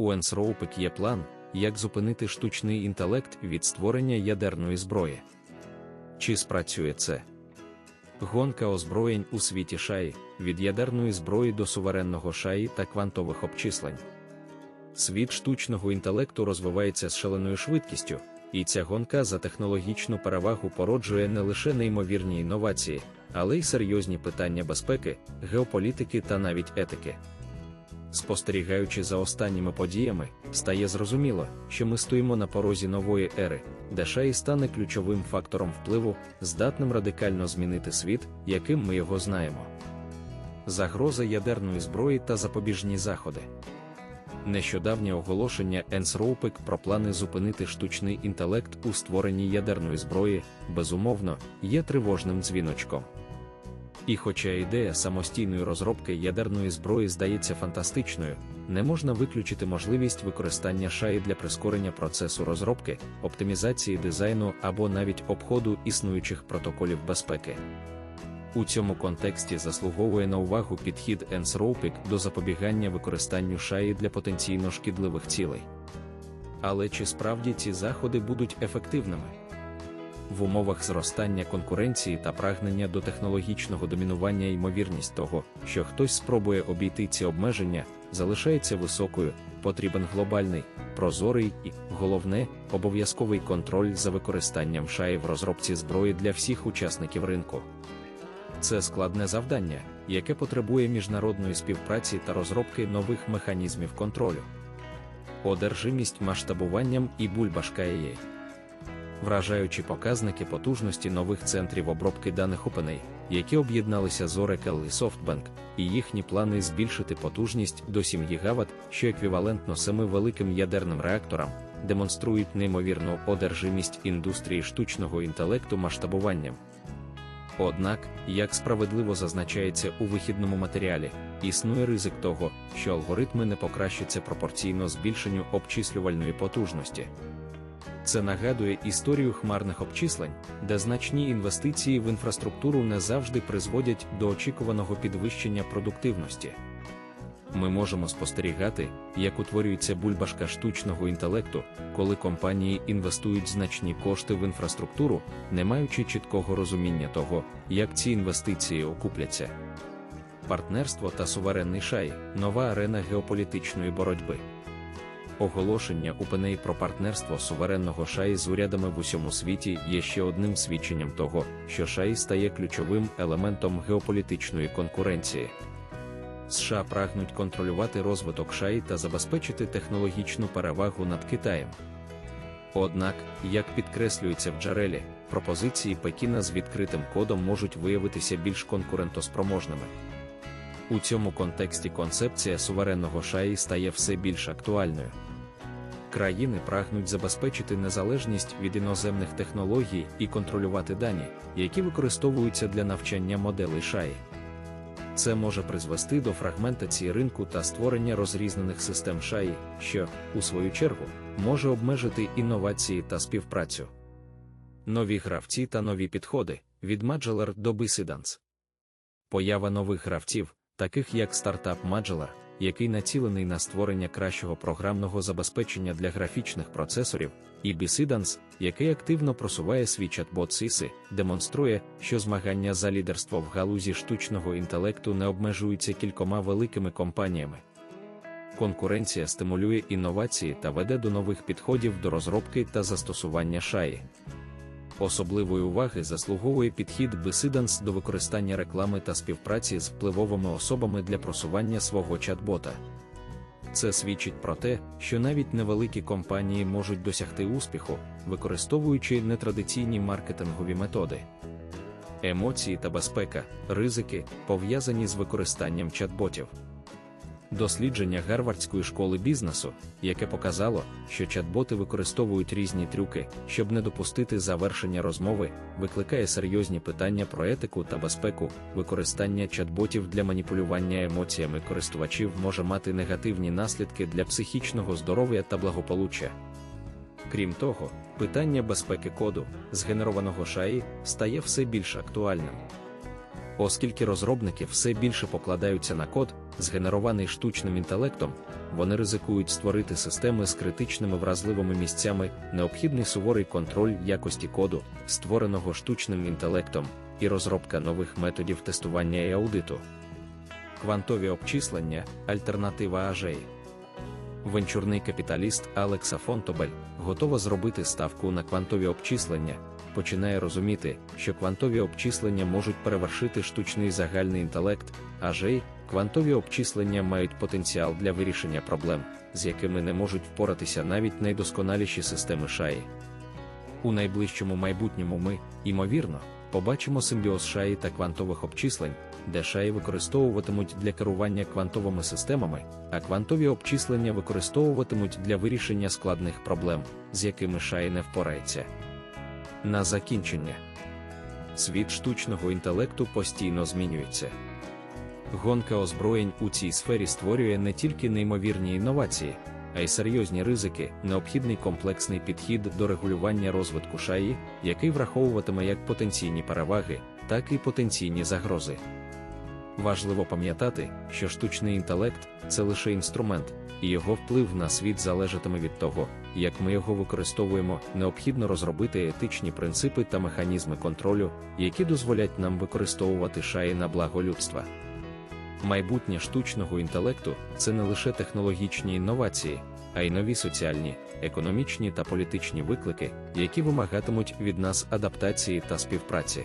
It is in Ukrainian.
У Ensropik є план, як зупинити штучний інтелект від створення ядерної зброї. Чи спрацює це? Гонка озброєнь у світі шаї від ядерної зброї до суверенного шаї та квантових обчислень. Світ штучного інтелекту розвивається з шаленою швидкістю, і ця гонка за технологічну перевагу породжує не лише неймовірні інновації, але й серйозні питання безпеки, геополітики та навіть етики. Спостерігаючи за останніми подіями, стає зрозуміло, що ми стоїмо на порозі нової ери, де шаї стане ключовим фактором впливу, здатним радикально змінити світ, яким ми його знаємо. Загроза ядерної зброї та запобіжні заходи. Нещодавнє оголошення Ensropik про плани зупинити штучний інтелект у створенні ядерної зброї, безумовно, є тривожним дзвіночком. І хоча ідея самостійної розробки ядерної зброї здається фантастичною, не можна виключити можливість використання шаї для прискорення процесу розробки, оптимізації дизайну або навіть обходу існуючих протоколів безпеки. У цьому контексті заслуговує на увагу підхід Ensropik до запобігання використанню шаї для потенційно шкідливих цілей. Але чи справді ці заходи будуть ефективними? В умовах зростання конкуренції та прагнення до технологічного домінування ймовірність того, що хтось спробує обійти ці обмеження, залишається високою, потрібен глобальний, прозорий і, головне, обов'язковий контроль за використанням шаї в розробці зброї для всіх учасників ринку. Це складне завдання, яке потребує міжнародної співпраці та розробки нових механізмів контролю. Одержимість масштабуванням і бульбашка AI. Вражаючі показники потужності нових центрів обробки даних OpenAI, які об'єдналися з Oracle і SoftBank, і їхні плани збільшити потужність до 7 ГВт, що еквівалентно семи великим ядерним реакторам, демонструють неймовірну одержимість індустрії штучного інтелекту масштабуванням. Однак, як справедливо зазначається у вихідному матеріалі, існує ризик того, що алгоритми не покращаться пропорційно збільшенню обчислювальної потужності. Це нагадує історію хмарних обчислень, де значні інвестиції в інфраструктуру не завжди призводять до очікуваного підвищення продуктивності. Ми можемо спостерігати, як утворюється бульбашка штучного інтелекту, коли компанії інвестують значні кошти в інфраструктуру, не маючи чіткого розуміння того, як ці інвестиції окупляться. Партнерство та суверенний шай нова арена геополітичної боротьби. Оголошення УПНЕЙ про партнерство суверенного шаї з урядами в усьому світі є ще одним свідченням того, що шаї стає ключовим елементом геополітичної конкуренції. США прагнуть контролювати розвиток шаї та забезпечити технологічну перевагу над Китаєм. Однак, як підкреслюється в джерелі, пропозиції Пекіна з відкритим кодом можуть виявитися більш конкурентоспроможними. У цьому контексті концепція суверенного шаї стає все більш актуальною. Країни прагнуть забезпечити незалежність від іноземних технологій і контролювати дані, які використовуються для навчання моделей шаї. Це може призвести до фрагментації ринку та створення розрізнених систем шаї, що, у свою чергу, може обмежити інновації та співпрацю. Нові гравці та нові підходи від Magellan до Bisidance. Поява нових гравців, таких як стартап Magellan, який націлений на створення кращого програмного забезпечення для графічних процесорів, і Bisidance, який активно просуває свій чат-бот SISI, демонструє, що змагання за лідерство в галузі штучного інтелекту не обмежуються кількома великими компаніями. Конкуренція стимулює інновації та веде до нових підходів до розробки та застосування шаї. Особливої уваги заслуговує підхід Bisidance до використання реклами та співпраці з впливовими особами для просування свого чат-бота. Це свідчить про те, що навіть невеликі компанії можуть досягти успіху, використовуючи нетрадиційні маркетингові методи. Емоції та безпека, ризики, пов'язані з використанням чат-ботів. Дослідження Гарвардської школи бізнесу, яке показало, що чат-боти використовують різні трюки, щоб не допустити завершення розмови, викликає серйозні питання про етику та безпеку. Використання чат-ботів для маніпулювання емоціями користувачів може мати негативні наслідки для психічного здоров'я та благополуччя. Крім того, питання безпеки коду, згенерованого шаї, стає все більш актуальним. Оскільки розробники все більше покладаються на код, згенерований штучним інтелектом, вони ризикують створити системи з критичними вразливими місцями, необхідний суворий контроль якості коду, створеного штучним інтелектом, і розробка нових методів тестування і аудиту. Квантові обчислення альтернатива ажеї. Венчурний капіталіст Алекса Фонтобель готова зробити ставку на квантові обчислення, починає розуміти, що квантові обчислення можуть перевершити штучний загальний інтелект, а ж квантові обчислення мають потенціал для вирішення проблем, з якими не можуть впоратися навіть найдосконаліші системи шаї. У найближчому майбутньому ми, ймовірно, побачимо симбіоз шаї та квантових обчислень, де шаї використовуватимуть для керування квантовими системами, а квантові обчислення використовуватимуть для вирішення складних проблем, з якими шаї не впорається. На закінчення. Світ штучного інтелекту постійно змінюється. Гонка озброєнь у цій сфері створює не тільки неймовірні інновації, а й серйозні ризики, необхідний комплексний підхід до регулювання розвитку шаї, який враховуватиме як потенційні переваги, так і потенційні загрози. Важливо пам'ятати, що штучний інтелект це лише інструмент, і його вплив на світ залежатиме від того, як ми його використовуємо, необхідно розробити етичні принципи та механізми контролю, які дозволять нам використовувати шаї на благо людства. Майбутнє штучного інтелекту це не лише технологічні інновації, а й нові соціальні, економічні та політичні виклики, які вимагатимуть від нас адаптації та співпраці.